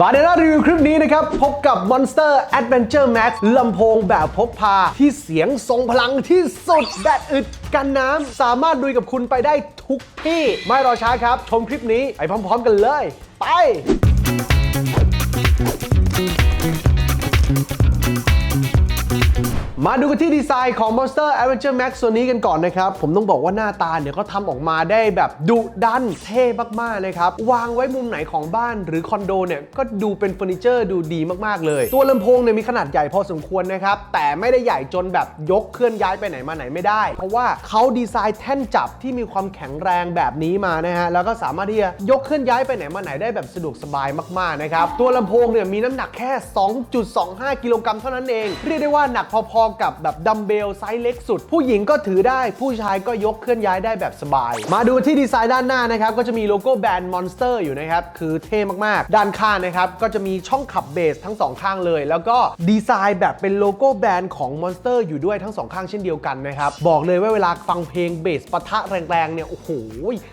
บาร์เดน่ารีวิวคลิปนี้นะครับ พบกับ Monster Adventure Max ลำโพงแบบพกพาที่เสียงทรงพลังที่สุดแบตอึดกันน้ำ สามารถดุยกับคุณไปได้ทุกที่ ไม่รอช้าครับ ชมคลิปนี้ไปพร้อมๆกันเลย ไป มาดูกันที่ดีไซน์ของ Monster Adventure Max ตัวนี้กันก่อนนะครับ ผมต้องบอกว่าหน้าตาเนี่ยเขาทำออกมาได้แบบดุดันเท่มากๆนะครับ วางไว้มุมไหนของบ้านหรือคอนโดเนี่ย ก็ดูเป็นเฟอร์นิเจอร์ดูดีมากๆเลย ตัวลำโพงเนี่ยมีขนาดใหญ่พอสมควรนะครับ แต่ไม่ได้ใหญ่จนแบบยกเคลื่อนย้ายไปไหนมาไหนไม่ได้ เพราะว่าเขาดีไซน์แท่นจับที่มีความแข็งแรงแบบนี้มานะฮะแล้วก็สามารถที่จะยกเคลื่อนย้ายไปไหนมาไหนได้แบบสะดวกสบายมากๆนะครับตัวลำโพงเนี่ยมีน้ำหนักแค่ 2.25 กิโลกรัมเท่านั้นเองเรียกได้ว่าหนักพอๆกับแบบดัมเบลไซส์เล็กสุด ผู้หญิงก็ถือได้ ผู้ชายก็ยกเคลื่อนย้ายได้แบบสบาย มาดูที่ดีไซน์ด้านหน้านะครับ ก็จะมีโลโก้แบรนด์ Monster อยู่นะครับ คือเท่มาก ๆ ด้านข้างนะครับ ก็จะมีช่องขับเบสทั้งสองข้างเลย แล้วก็ดีไซน์แบบเป็นโลโก้แบรนด์ของ Monster อยู่ด้วยทั้งสองข้างเช่นเดียวกันนะครับ บอกเลยว่าเวลาฟังเพลงเบสปะทะแรง ๆ เนี่ย โอ้โห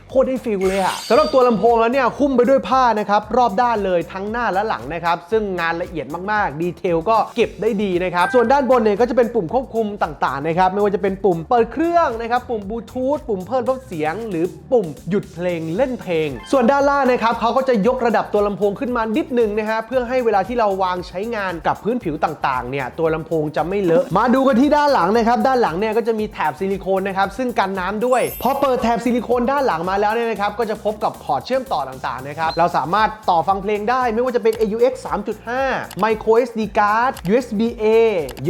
โคตรได้ฟีลเลยอะสำหรับตัวลำโพงแล้วเนี่ยคุ้มไปด้วยผ้านะครับรอบด้านเลยทั้งหน้าและหลังนะครับซึ่งงานละเอียดมากๆดีเทลก็เก็บได้ดีนะครับส่วนด้านบนเนี่ยก็จะเป็นปุ่มควบคุมต่างๆนะครับไม่ว่าจะเป็นปุ่มเปิดเครื่องนะครับปุ่มบลูทูธปุ่มเพิ่มลดเสียง หรือปุ่มหยุดเพลงเล่นเพลง ส่วนด้านล่างนะครับเขาก็จะยกระดับตัวลำโพงขึ้นมานิดนึงนะฮะเพื่อให้เวลาที่เราวางใช้งานกับพื้นผิวต่างๆเนี่ยตัวลำโพงจะไม่เลอะมาดูกันที่ด้านหลังนะครับด้านหลังเนี่ยก็จะมีแถบซิลิโคนนะครับซึ่งกันน้ำด้วยพอเปิดแถบซิลิโคนด้านหลังมาแล้วเนี่ยนะครับก็จะพบกับพอร์ตเชื่อมต่อต่างๆนะครับเราสามารถต่อฟังเพลงได้ไม่ว่าจะเป็น AUX 3.5 Micro SD card USB A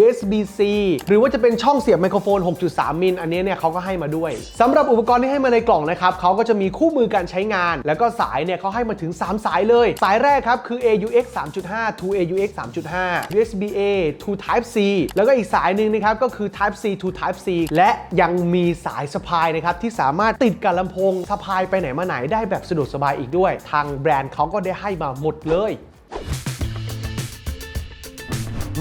USB C หรือว่าจะเป็นช่องเสียบไมโครโฟน 6.3 มิล อันนี้เนี่ยเขาก็ให้มาด้วยสำหรับอุปกรณ์ที่ให้มาในกล่องนะครับเขาก็จะมีคู่มือการใช้งาน แล้วก็สายเนี่ยเขาให้มาถึง 3 สายเลย สายแรกครับคือ AUX 3.5 to AUX 3.5 USB A to Type C แล้วก็อีกสายหนึ่งนะครับก็คือ Type C to Type C และยังมีสายสะพายนะครับที่สามารถติดกับลำโพงสะพายไปไหนมาไหนได้แบบสะดวกสบายอีกด้วย ทางแบรนด์เขาก็ได้ให้มาหมดเลย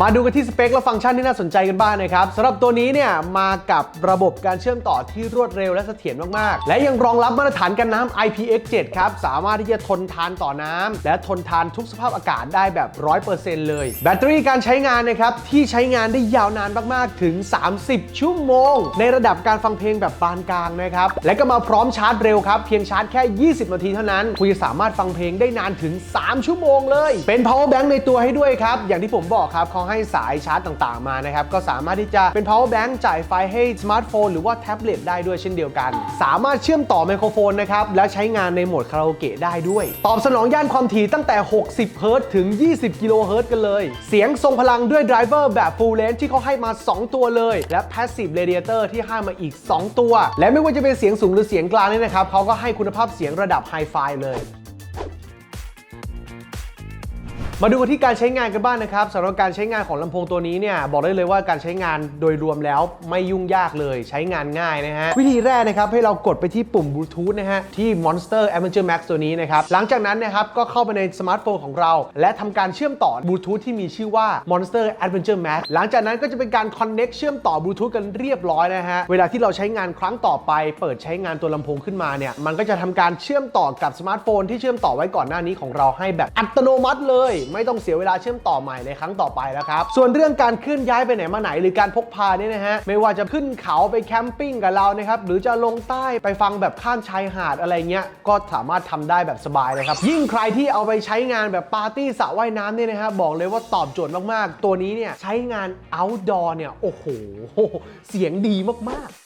มาดูกันที่สเปคและฟังก์ชันที่น่าสนใจกันบ้างนะครับสำหรับตัวนี้เนี่ยมากับระบบการเชื่อมต่อที่รวดเร็วและเสถียรมากๆ และยังรองรับมาตรฐานกันน้ำ IPX7 ครับ สามารถที่จะทนทานต่อน้ำและทนทานทุกสภาพอากาศได้แบบ 100%เลย แบตเตอรี่การใช้งานนะครับที่ใช้งานได้ยาวนานมากๆถึง 30 ชั่วโมง ในระดับการฟังเพลงแบบปานกลางนะครับและก็มาพร้อมชาร์จเร็วครับเพียงชาร์จแค่ 20 นาทีเท่านั้น คุณจะสามารถฟังเพลงได้นานถึง 3 ชั่วโมงเลย เป็น power bank ในตัวให้ด้วยครับอย่างที่ผมบอกครับเขาให้สายชาร์จต่างๆมานะครับ ก็สามารถที่จะเป็น power bank จ่ายไฟให้สมาร์ทโฟนหรือว่าแท็บเล็ตได้ด้วยเช่นเดียวกัน สามารถเชื่อมต่อไมโครโฟนนะครับ แล้วใช้งานในโหมดคาราโอเกะได้ด้วย ตอบสนองย่านความถี่ตั้งแต่ 60 เฮิรตซ์ถึง 20 กิโลเฮิรตซ์กันเลย เสียงทรงพลังด้วยไดรเวอร์แบบ full range ที่เขาให้มา 2 ตัวเลย และ passive radiator ที่ให้มาอีก 2 ตัว และไม่ว่าจะเป็นเสียงสูงหรือเสียงกลางเนี่ยนะครับเขาก็ให้คุณภาพเสียงระดับไฮไฟเลย มาดูกันที่การใช้งานกันบ้างนะครับสำหรับการใช้งานของลำโพงตัวนี้เนี่ยบอกได้เลยว่าการใช้งานโดยรวมแล้วไม่ยุ่งยากเลยใช้งานง่ายนะฮะวิธีแรกนะครับให้เรากดไปที่ปุ่มบลูทูธนะฮะที่ Monster Adventure Max ตัวนี้นะครับหลังจากนั้นนะครับก็เข้าไปในสมาร์ทโฟนของเรา และทำการเชื่อมต่อบลูทูธที่มีชื่อว่า Monster Adventure Max หลังจากนั้นก็จะเป็นการ Connect เชื่อมต่อบลูทูธกันเรียบร้อยนะฮะเวลาที่เราใช้งานครั้งต่อไป เปิดใช้งานตัวลำโพงขึ้นมาเนี่ยมันก็จะทำการเชื่อมต่อกับสมาร์ทโฟนที่เชื่อมต่อไว้ก่อนหน้านี้ของเราให้แบบอัตโนมัติเลยไม่ต้องเสียเวลาเชื่อมต่อใหม่ในครั้งต่อไปแล้วครับ ส่วนเรื่องการเคลื่อนย้ายไปไหนมาไหนหรือการพกพาเนี่ยนะฮะ ไม่ว่าจะขึ้นเขาไปแคมปิ้งกับเรานะครับ หรือจะลงใต้ไปฟังแบบข้ามชายหาดอะไรเงี้ย ก็สามารถทำได้แบบสบายเลยครับ ยิ่งใครที่เอาไปใช้งานแบบปาร์ตี้สระว่ายน้ำเนี่ยนะฮะ บอกเลยว่าตอบโจทย์มากๆ ตัวนี้เนี่ยใช้งาน outdoor เนี่ย โอ้โห เสียงดีมากๆ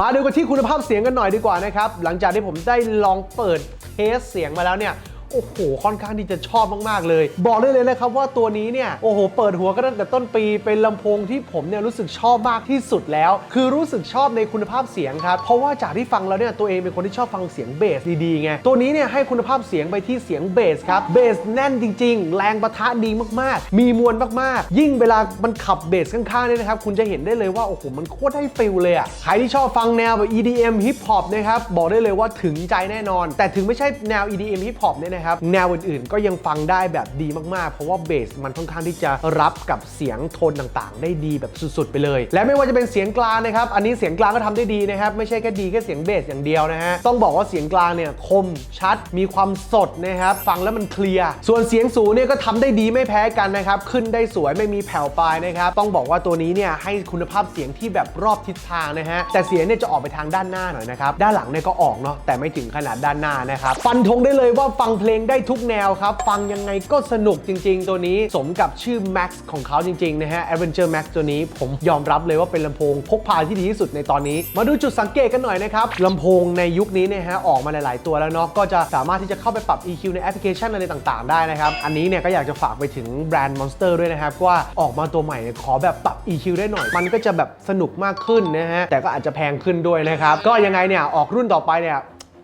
มาดูกันที่คุณภาพเสียงกันหน่อยดีกว่านะครับ หลังจากที่ผมได้ลองเปิดเทสเสียงมาแล้วเนี่ย อ้โหค่อนข้างที่จะชอบมากๆเลย บอกได้เลยนะครับว่าตัวนี้เนี่ยโอ้โหเปิดหัวก็ตั้งแต่ต้นปีเป็นลำโพงที่ผมเนี่ยรู้สึกชอบมากที่สุดแล้ว คือรู้สึกชอบในคุณภาพเสียงครับเพราะว่าจากที่ฟังแล้วเนี่ยตัวเองเป็นคนที่ชอบฟังเสียงเบสดีๆไงตัวนี้เนี่ยให้คุณภาพเสียงไปที่เสียงเบสครับเบสแน่นจริง ๆ แรงประทะดีมากๆ มีมวลมากๆ ยิ่งเวลามันขับเบสข้างๆเนี่ยนะครับคุณจะเห็นได้เลยว่าโอ้โหมันโคตรได้ฟิลเลยอะใครที่ชอบฟังแนวแบบ EDM Hip Hop นะครับบอกได้เลยว่าถึงใจแน่นอน แต่ถึงไม่ใช่แนว EDM Hip Hop เนี่ยนะครับนะครับ แนวอื่นๆ ก็ยังฟังได้แบบดีมากๆ เพราะว่าเบสมันค่อนข้างที่จะรับกับเสียงโทนต่างๆ ได้ดีแบบสุดๆ ไปเลย และไม่ว่าจะเป็นเสียงกลางนะครับ อันนี้เสียงกลางก็ทำได้ดีนะครับ ไม่ใช่แค่ดีแค่เสียงเบสอย่างเดียวนะฮะ ต้องบอกว่าเสียงกลางเนี่ยคมชัด มีความสดนะครับ ฟังแล้วมันเคลียร์ ส่วนเสียงสูงเนี่ยก็ทำได้ดีไม่แพ้กันนะครับ ขึ้นได้สวยไม่มีแผ่วปลายนะครับ ต้องบอกว่าตัวนี้เนี่ยให้คุณภาพเสียงที่แบบรอบทิศทางนะฮะ แต่เสียงเนี่ยจะออกไปทางด้านหน้าหน่อยนะครับ ด้านหลังเนี่ยก็ออกเนาะ แต่ไม่ถึงขนาดด้านหน้านะครับ ฟันธงได้เลยว่าฟังเพลงได้ทุกแนวครับ ฟังยังไงก็สนุกจริง ๆ ตัวนี้สมกับชื่อ Max ของเขาจริง ๆ นะฮะ Adventure Max ตัวนี้ผมยอมรับเลยว่าเป็นลำโพงพกพาที่ดีที่สุดในตอนนี้ มาดูจุดสังเกตกันหน่อยนะครับลำโพงในยุคนี้นี่ยฮะออกมาหลาย ๆ ตัวแล้วเนาะก็จะสามารถที่จะเข้าไปปรับ EQ ในแอปพลิเคชันอะไรต่าง ๆ ได้นะครับ อันนี้เนี่ยก็อยากจะฝากไปถึงแบรนด์ Monster ด้วยนะครับว่าออกมาตัวใหม่เนี่ยขอแบบปรับ EQ ได้หน่อย มันก็จะแบบสนุกมากขึ้นนะฮะแต่ก็อาจจะแพงขึ้นด้วยนะครับก็ยังไงเนี่ยออกรุ่นต่อไปเนี่ย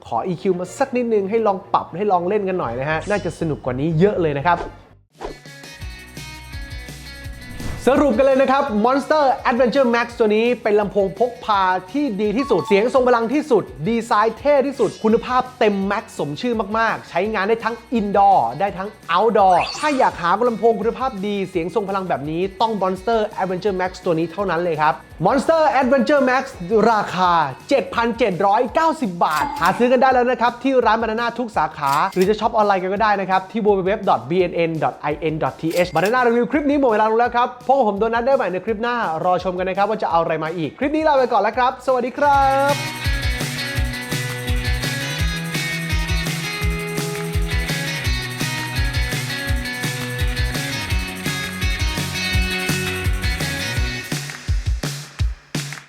ขอ EQ มาสักนิดนึงให้ลองปรับให้ลองเล่นกันหน่อยนะฮะน่าจะสนุกกว่านี้เยอะเลยนะครับ สรุปกันเลยนะครับ Monster Adventure Max ตัวนี้เป็นลำโพงพกพาที่ดีที่สุด เสียงทรงพลังที่สุด ดีไซน์เท่ที่สุด คุณภาพเต็มแม็กสมชื่อมาก ๆ ใช้งานได้ทั้ง Indoor ได้ทั้ง Outdoor ถ้าอยากหาลำโพงคุณภาพดีเสียงทรงพลังแบบนี้ต้อง Monster Adventure Max ตัวนี้เท่านั้นเลยครับ Monster Adventure Max ราคา 7,790 บาท หาซื้อกันได้แล้วนะครับที่ร้านบานาน่าทุกสาขา หรือจะช็อปออนไลน์กันก็ได้นะครับที่ www.bnn.in.th บานาน่ารีวิวคลิปนี้หมดเวลาลงแล้วครับบกับผมโดนัทได้ใหม่ในคลิปหน้ารอชมกันนะครับว่าจะเอาอะไรมาอีก คลิปนี้ลาไปก่อนแล้วครับ สวัสดีครับ